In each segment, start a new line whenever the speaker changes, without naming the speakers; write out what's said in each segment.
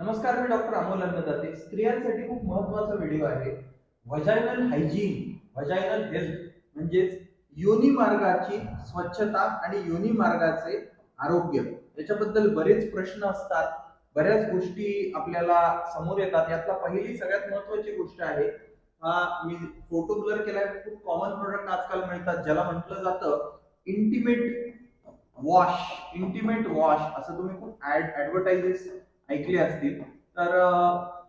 नमस्कार मी डॉक्टर अमोल अन्नदाते. स्त्रियांसाठी खूप महत्त्वाचा व्हिडिओ आहे. व्हजायनल हायजीन व्हजायनल हेल्थ म्हणजेच योनी मार्गाची स्वच्छता आणि योनी मार्गाचे आरोग्य. याच्याबद्दल बरेच प्रश्न असतात. बऱ्याच गोष्टी आपल्याला समोर येतात. यातला पहिली सगळ्यात महत्वाची गोष्ट आहे मी फोटो ब्लर केलाय. खूप कॉमन प्रोडक्ट आजकाल मिळतात. ज्याला म्हटलं जातं इंटिमेट वॉश इंटिमेट वॉश असं तुम्ही खूप ऍड ऍडव्हर्टाइजेस ऐकले असतील. तर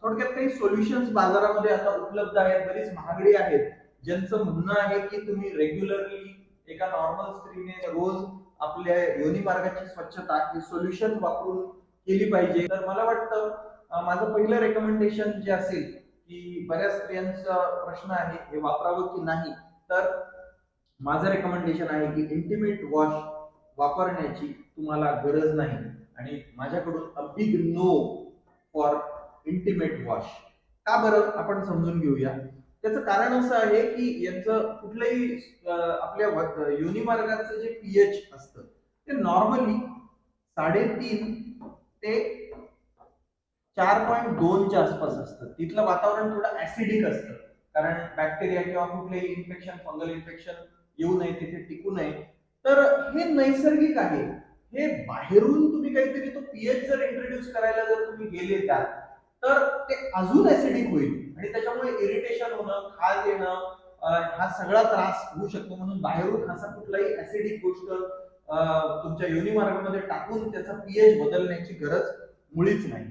थोडक्यात काही सोल्युशन्स बाजारामध्ये आता उपलब्ध आहेत बरीच महागडी आहेत. ज्यांचं म्हणणं आहे की तुम्ही रेग्युलरली एका नॉर्मल स्त्रीने रोज आपल्या योनी मार्गाची स्वच्छता हे सोल्युशन वापरून केली पाहिजे. तर मला वाटतं माझं पहिलं रेकमेंडेशन जे असेल की बऱ्याच स्त्रियांचा प्रश्न आहे हे वापरावं की नाही तर माझं रेकमेंडेशन आहे की इंटिमेट वॉश वापरण्याची तुम्हाला गरज नाही. आणि माझ्याकडून a big no for intimate wash का बरं? आपण समजून घेऊया. त्याचं कारण असं आहे की यांचं कुठलंही आपल्या व- जे पीएच असतं ते नॉर्मली साडेतीन ते चार पॉईंट दोनच्या आसपास असतं. तिथलं वातावरण थोडं ऍसिडिक असतं. कारण बॅक्टेरिया किंवा कुठलेही इन्फेक्शन फंगल इन्फेक्शन येऊ नये तिथे टिकू नये. तर हे नैसर्गिक आहे. हे बाहेरून तुम्ही काहीतरी तो पीएच जर इंट्रोड्यूस करायला जर तुम्ही गेले त्यात तर ते अजून ऍसिडिक होईल. आणि त्याच्यामुळे इरिटेशन होणं खाज येणं हा सगळा त्रास होऊ शकतो. म्हणून बाहेरून असा कुठलाही ऍसिडिक गोष्ट तुमच्या युनिमार्गमध्ये टाकून त्याचा पीएच बदलण्याची गरज मुळीच नाही.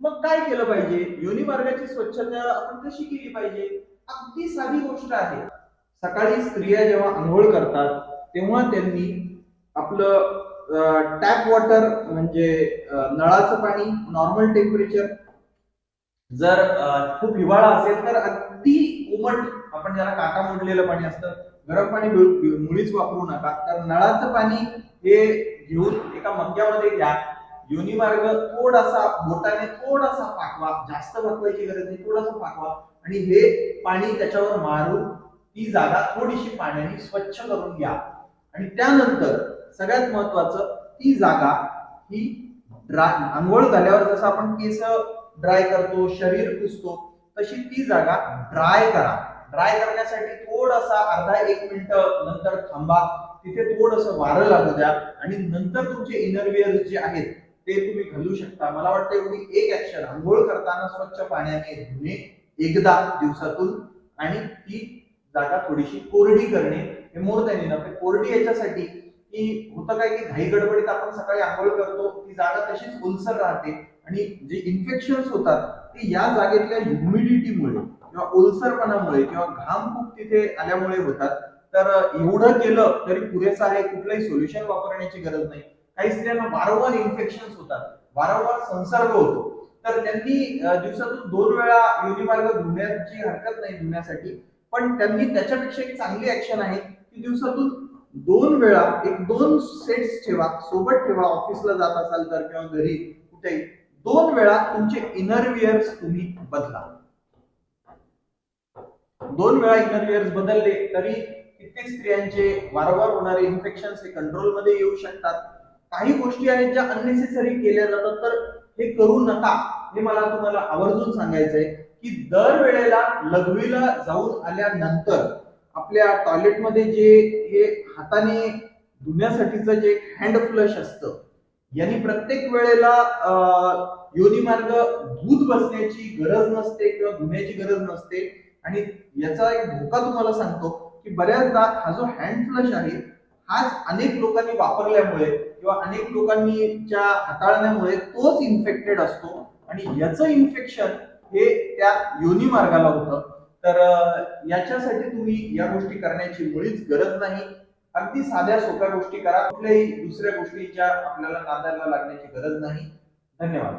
मग काय केलं पाहिजे? युनिमार्गाची स्वच्छता आपण कशी केली पाहिजे? अगदी साधी गोष्ट आहे. सकाळी स्त्रिया जेव्हा आंघोळ करतात तेव्हा त्यांनी आपलं टॅप वॉटर म्हणजे नळाचं पाणी नॉर्मल टेम्परेचर जर खूप हिवाळा असेल तर अगदी उमट आपण ज्याला काटा मोडलेलं पाणी असतं गरम पाणी मुळीच वापरू नका. तर नळाचं पाणी हे घेऊन एका मग्यामध्ये घ्या. योनी मार्ग थोडासा बोटाने थोडासा पाकवा जास्त पाकवायची गरज नाही थोडासा पाकवा. आणि हे पाणी त्याच्यावर मारून ती जागा थोडीशी पाण्याने स्वच्छ करून घ्या. आणि त्यानंतर सगळ्यात महत्वाचं ती जागा ही ड्राय आंघोळ झाल्यावर जसं आपण केस ड्राय करतो शरीर पुसतो तशी ती जागा ड्राय करा. ड्राय करण्यासाठी थोडासा अर्धा एक मिनिट नंतर थांबा. तिथे थोडस वारं लागू द्या. आणि नंतर तुमचे इनरविअर जे आहेत ते तुम्ही घालू शकता. मला वाटतं एवढी एक ऍक्शन आंघोळ करताना स्वच्छ पाण्याने धुणे एकदा दिवसातून. आणि ती जागा थोडीशी कोरडी करणे हे मोर दॅन इनफ कोरडी याच्यासाठी की होतं काय की घाई गडबडीत आपण सकाळी आंघोळ करतो ती जागा तशीच ओलसर राहते. आणि जे इन्फेक्शन होतात ते या जागेतल्या ह्युमिडिटीमुळे किंवा ओलसरपणामुळे किंवा घाम खूप तिथे आल्यामुळे होतात. तर एवढं केलं तरी पुरेसं आहे कुठलंही सोल्युशन वापरण्याची गरज नाही. काही स्त्रियांना वारंवार इन्फेक्शन होतात वारंवार संसर्ग होतो. तर त्यांनी दिवसातून दोन वेळा योनी धुण्याची हरकत नाही धुण्यासाठी. पण त्यांनी त्याच्यापेक्षा एक चांगली ऍक्शन आहे की दिवसातून दोन वेळा एक दोन सेट्स ठेवा सोबत ठेवा ऑफिसला जात असाल तर किंवा घरी कुठेही दोन वेळा तुमचे इनरवियर्स तुम्ही बदला. दोन वेळा इनरवियर्स बदलले तरी कित्येक स्त्रियांचे वारंवार होणारे इन्फेक्शन हे कंट्रोलमध्ये येऊ शकतात. काही गोष्टी आहेत ज्या अननेसेसरी केल्या जातात तर हे करू नका हे मला तुम्हाला आवर्जून सांगायचंय. की दर वेळेला लघवीला जाऊन आल्यानंतर आपल्या टॉयलेटमध्ये जे हे हाताने धुण्यासाठीचं जे हँड फ्लश असतं यांनी प्रत्येक वेळेला योनी मार्ग धूत बसण्याची गरज नसते किंवा धुण्याची गरज नसते. आणि याचा एक धोका तुम्हाला सांगतो की बऱ्याचदा हा जो हँड फ्लश आहे हाच अनेक लोकांनी वापरल्यामुळे किंवा अनेक लोकांनीच्या हाताळण्यामुळे तोच इन्फेक्टेड असतो. आणि याचं इन्फेक्शन हे त्या योनी मार्गाला होतं. तर याच्यासाठी तुम्ही या गोष्टी करण्याची मुळीच गरज नाही. अगदी साध्या सोप्या गोष्टी करा. कुठल्याही दुसऱ्या गोष्टीच्या आपल्याला नादायला लागण्याची गरज नाही. धन्यवाद.